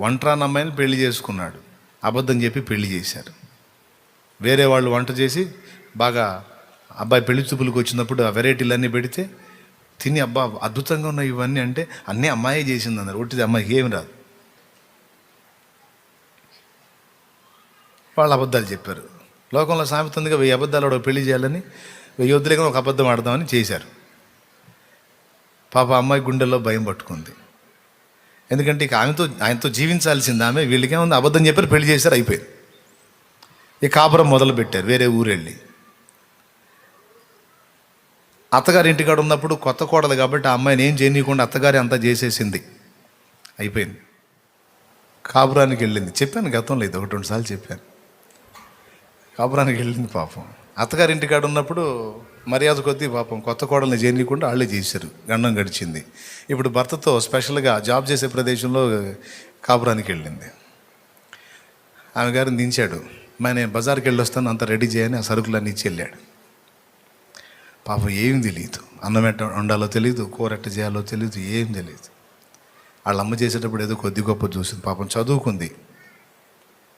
వంటరాని అమ్మాయిని పెళ్ళి చేసుకున్నాడు. అబద్ధం చెప్పి పెళ్ళి చేశారు. వేరే వాళ్ళు వంట చేసి బాగా అబ్బాయి పెళ్ళి చూపులకు వచ్చినప్పుడు ఆ వెరైటీలు అన్నీ పెడితే తిని అబ్బా అద్భుతంగా ఉన్నాయి ఇవన్నీ అంటే అన్నీ అమ్మాయే చేసింది అన్నారు ఒట్టిది అమ్మాయికి ఏమి రాదు. వాళ్ళు అబద్ధాలు చెప్పారు. లోకంలో సామెత ఉందిగా వెయ్యి అబద్ధాలు ఒక పెళ్ళి చేయాలని వెయ్యి వద్దులేగా ఒక అబద్ధం ఆడదామని చేశారు. పాప అమ్మాయి గుండెల్లో భయం పట్టుకుంది. ఎందుకంటే ఇక ఆమెతో ఆయనతో జీవించాల్సింది ఆమె. వీళ్ళకేముంది అబద్ధం చెప్పారు పెళ్ళి చేశారు అయిపోయింది. ఇక కాపురం మొదలు పెట్టారు వేరే ఊరెళ్ళి. అత్తగారి ఇంటికాడ ఉన్నప్పుడు కొత్త కోడలు కాబట్టి ఆ అమ్మాయిని ఏం చేయనీయకుండా అత్తగారి అంతా చేసేసింది. అయిపోయింది. కాపురానికి వెళ్ళింది. చెప్పాను గతంలో ఇది ఒకటి రెండు సార్లు చెప్పాను. కాపురానికి వెళ్ళింది పాపం. అత్తగారి ఇంటికాడ ఉన్నప్పుడు మర్యాద కొద్దీ పాపం కొత్త కోడల్ని చేయనీయకుండా వాళ్ళే చేశారు. గండం గడిచింది. ఇప్పుడు భర్తతో స్పెషల్గా జాబ్ చేసే ప్రదేశంలో కాపురానికి వెళ్ళింది ఆమె గారిని దించాడు. మా నేను బజార్కి వెళ్ళి వస్తాను అంత రెడీ చేయని ఆ సరుకులన్నీ ఇచ్చి వెళ్ళాడు పాపం ఏం తెలియదు అన్నం ఎట్ట వండాలో తెలియదు కూర ఎట్ట చేయాలో తెలియదు ఏం తెలియదు వాళ్ళ అమ్మ చేసేటప్పుడు ఏదో కొద్ది గొప్ప చూసింది పాపం చదువుకుంది.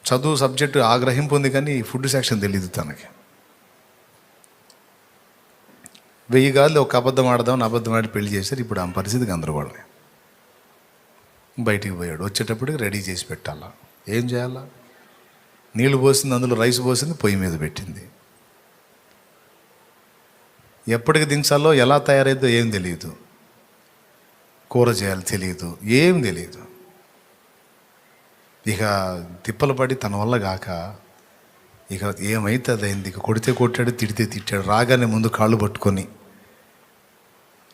చదువు సబ్జెక్టు ఆగ్రహింపు ఉంది కానీ ఫుడ్ సెక్షన్ తెలియదు తనకి. వెయ్యి గాలి ఒక అబద్ధం ఆడదామని అబద్ధం ఆడి పెళ్ళి చేశారు. ఇప్పుడు ఆ పరిస్థితి గందరగోళమే. బయటికి పోయాడు. వచ్చేటప్పటికి రెడీ చేసి పెట్టాలా? ఏం చేయాలా? నీళ్ళు పోసింది అందులో రైస్ పోసింది పొయ్యి మీద పెట్టింది. ఎప్పటికి దించాలో ఎలా తయారైద్దో ఏం తెలియదు కూర చేయాలి తెలియదు ఏం తెలియదు ఇక తిప్పలు పడి తన వల్ల కాక ఇక ఏమైతే అదైంది? ఇక కొడితే కొట్టాడు తిడితే తిట్టాడు రాగానే ముందు కాళ్ళు పట్టుకొని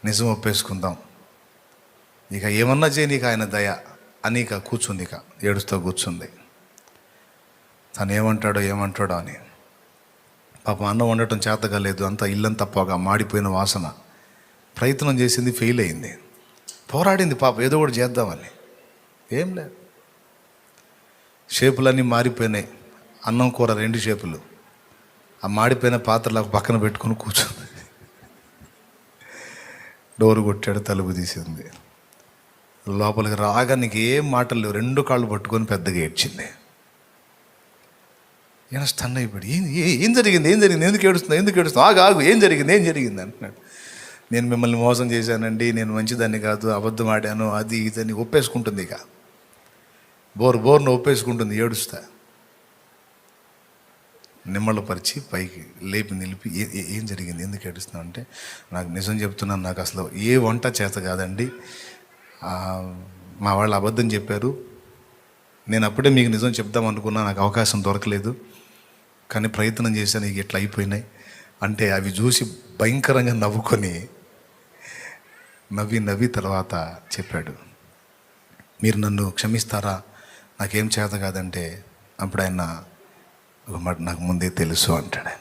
నిజం ఒప్పేసుకుందాం ఇక ఏమన్నా చేయి నీకు ఆయన దయ అని ఇక కూర్చుంది ఇక ఏడుస్తూ కూర్చుంది. తను ఏమంటాడో ఏమంటాడో అని. పాపం అన్నం వండటం చేత లేదు అంతా ఇల్లంతా పొగ మాడిపోయిన వాసన. ప్రయత్నం చేసింది ఫెయిల్ అయింది. పోరాడింది పాప ఏదో ఒకటి చేద్దామని. ఏం లేదు. షేపులన్నీ మారిపోయినాయి. అన్నం కూర రెండు షేపులు. ఆ మాడిపోయిన పాత్రలు పక్కన పెట్టుకుని కూర్చుంది. డోరు కొట్టాడు తలుపు తీసింది. లోపలికి రాగానికి ఏం మాటలు రెండు కాళ్ళు పట్టుకొని పెద్దగా ఏడ్చింది. ఈయన స్టన్ అయిపోయాడు. ఏం ఏం జరిగింది? ఏం జరిగింది? ఎందుకు ఏడుస్తుంది ఎందుకు ఏడుస్తుంది ఆగు ఆగు ఏం జరిగింది? ఏం జరిగింది? అంటున్నాడు. నేను మిమ్మల్ని మోసం చేశానండి. నేను మంచిదాన్ని కాదు. అబద్ధం ఆడాను. అది ఇదని ఒప్పేసుకుంటుంది ఇక. బోర్ బోర్ను ఒప్పేసుకుంటుంది. ఏడుస్తా. నిమ్మలపరిచి పైకి లేపి నిలిపి ఏ- ఏం జరిగింది? ఎందుకు ఏడుస్తున్నావు అంటే నాకు నిజం చెప్తున్నాను నాకు అసలు ఏ వంట చేత కాదండి. మా వాళ్ళు అబద్ధం చెప్పారు. నేను అప్పుడే మీకు నిజం చెప్దాం అనుకున్నా నాకు అవకాశం దొరకలేదు. కానీ ప్రయత్నం చేశాను ఇక ఇట్లా అయిపోయినాయి. అంటే అవి చూసి భయంకరంగా నవ్వుకొని నవ్వి నవ్వి తర్వాత చెప్పాడు. మీరు నన్ను క్షమిస్తారా? నాకేం చేత కాదంటే అప్పుడు ఆయన ఒక మాట నాకు ముందే తెలుసు అంటాడు ఆయన.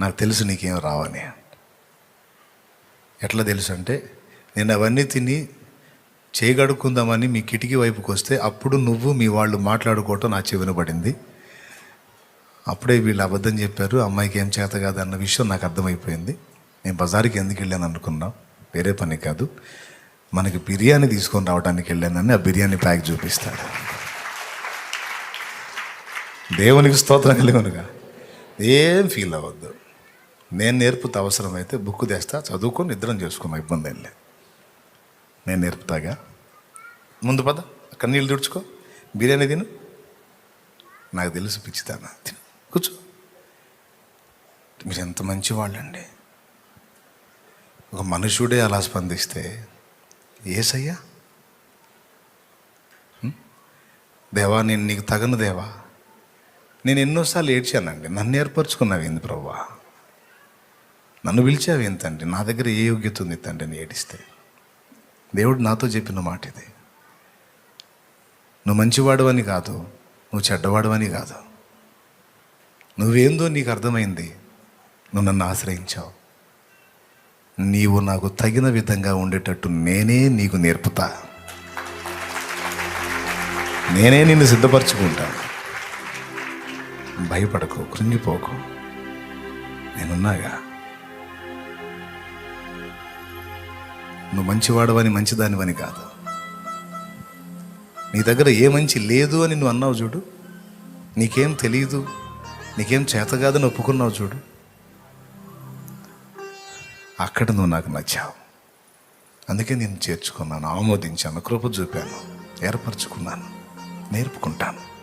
నాకు తెలుసు నీకేం రావని ఎట్లా తెలుసు అంటే నేను అవన్నీ తిని చేయగడుక్కుందామని మీ కిటికీ వైపుకి వస్తే అప్పుడు నువ్వు మీ వాళ్ళు మాట్లాడుకోవటం నా చెవిన పడింది. అప్పుడే వీళ్ళు అబద్ధం చెప్పారు అమ్మాయికి ఏం చేత కాదు అన్న విషయం నాకు అర్థమైపోయింది. నేను బజార్కి ఎందుకు వెళ్ళాను అనుకున్నాం వేరే పని కాదు. మనకి బిర్యానీ తీసుకొని రావడానికి వెళ్ళానని ఆ బిర్యానీ ప్యాక్ చూపిస్తాడు. దేవునికి స్తోత్రం కలిగనుగా. ఏం ఫీల్ అవ్వద్దు. నేను నేర్పుతా అవసరమైతే బుక్ తెస్తా చదువుకొని నిద్రం చేసుకున్నా ఇబ్బంది ఏం లేదు. నేను నేర్పుతాగా? ముందు పద అక్కడ నీళ్ళు తుడుచుకో బిర్యానీ తిను. నాకు తెలుసు పిచ్చితానా తిను కూర్చో. మీరు ఎంత మంచి వాళ్ళండి ఒక మనుషుడే అలా స్పందిస్తే ఏసయ్యా? దేవా నేను నీకు తగను దేవా? నేను ఎన్నోసార్లు ఏడ్చానండి. నన్ను ఏర్పరచుకున్నావు ఏంది ప్రభా నన్ను పిలిచావు ఏం నా దగ్గర ఏ యోగ్యత ఉంది తండ్రి నేను ఏడిస్తే? దేవుడు నాతో చెప్పిన మాట ఇది. నువ్వు మంచివాడు అని కాదు నువ్వు చెడ్డవాడు అని కాదు. నువ్వేందో నీకు అర్థమైంది. నువ్వు నన్ను ఆశ్రయించావు. నీవు నాకు తగిన విధంగా ఉండేటట్టు నేనే నీకు నేర్పుతా. నేనే నిన్ను సిద్ధపరచుకుంటాను భయపడకు కృంగిపోకు. నేనున్నాగా. నువ్వు మంచివాడవని మంచిదానివని కాదు. నీ దగ్గర ఏ మంచి లేదు అని నువ్వు అన్నావు చూడు. నీకేం తెలియదు నీకేం చేత కాదని ఒప్పుకున్నావు చూడు. అక్కడ నువ్వు నాకు నచ్చావు. అందుకే నేను చేర్చుకున్నాను ఆమోదించాను కృప చూపాను ఏర్పరచుకున్నాను నేర్పుకుంటాను.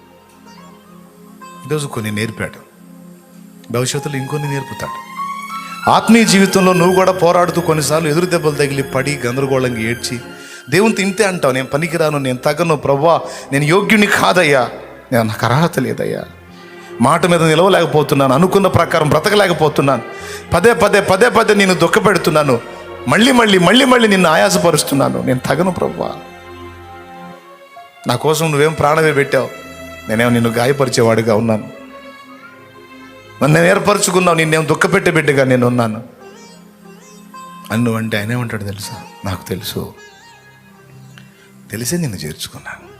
ఈరోజు కొన్ని నేర్పాడు. భవిష్యత్తులో ఇంకొన్ని నేర్పుతాడు. ఆత్మీయ జీవితంలో నువ్వు కూడా పోరాడుతూ కొన్నిసార్లు ఎదురు దెబ్బలు తగిలి పడి గందరగోళంగా ఏడ్చి దేవుని తింటే అంటావు నేను పనికిరాను నేను తగను ప్రవ్వా నేను యోగ్యుని కాదయ్యా నేను నాకు అర్హత లేదయ్యా. మాట మీద నిలవలేకపోతున్నాను అనుకున్న ప్రకారం బ్రతకలేకపోతున్నాను. పదే పదే పదే పదే నేను దుఃఖపెడుతున్నాను. మళ్ళీ మళ్ళీ మళ్ళీ మళ్ళీ నిన్ను ఆయాసపరుస్తున్నాను. నేను తగను ప్రవ్వా. నా కోసం నువ్వేం ప్రాణమే పెట్టావు. నేనేమో నిన్ను గాయపరిచేవాడిగా ఉన్నాను. నేను ఏర్పరచుకున్నావు నిన్నేం దుఃఖపెట్టే బిడ్డగా నేను ఉన్నాను. అన్ను అంటే ఆయన ఏమంటాడు తెలుసా? నాకు తెలుసు. తెలిసే నిన్ను చేర్చుకున్నాను.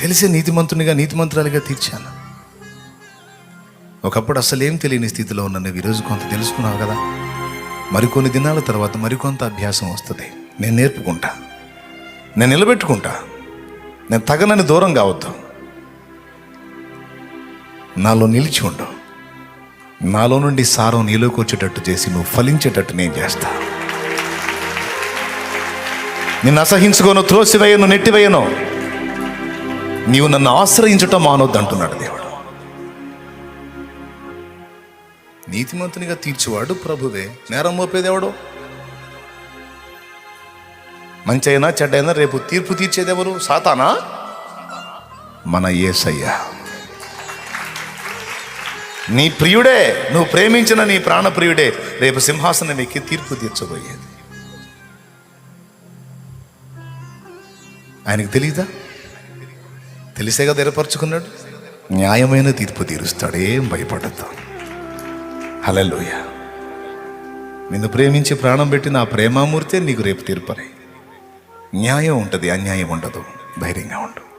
తెలిసే నీతిమంతునిగా నీతిమంతురాలిగా తీర్చాను. ఒకప్పుడు అసలేం తెలియని స్థితిలో ఉన్న నువ్వు ఈరోజు కొంత తెలుసుకున్నావు కదా? మరికొన్ని దినాల తర్వాత మరికొంత అభ్యాసం వస్తుంది. నేను నేర్పుకుంటా. నేను నిలబెట్టుకుంటా. నేను తగనని దూరం కావద్దు. నాలో నిలిచి ఉండు. నాలో నుండి సారం నీలోకి వచ్చేటట్టు చేసి నువ్వు ఫలించేటట్టు నేను చేస్తా. నిన్ను అసహించుకోను త్రోసివేయను నెట్టివేయను. నీవు నన్ను ఆశ్రయించటం మానొద్దు అంటున్నాడు దేవుడు. నీతిమంతునిగా తీర్చువాడు ప్రభువే. నేరం మోపేదేవాడు మంచి అయినా చెడ్డైనా రేపు తీర్పు తీర్చేదెవరు? సాతానా? మన ఏసయ్యా. నీ ప్రియుడే నువ్వు ప్రేమించిన నీ ప్రాణ ప్రియుడే రేపు సింహాసనం ఎక్కి తీర్పు తీర్చబోయేది. ఆయనకు తెలీదా? తెలిసే కదా ఏర్పరచుకున్నాడు? న్యాయమైన తీర్పు తీరుస్తాడు ఏం భయపడద్దు హలలోయ నిన్ను ప్రేమించి ప్రాణం పెట్టి నా ప్రేమామూర్తే నీకు రేపు తీర్పరే న్యాయం ఉంటుంది అన్యాయం ఉండదు. ధైర్యంగా ఉండు.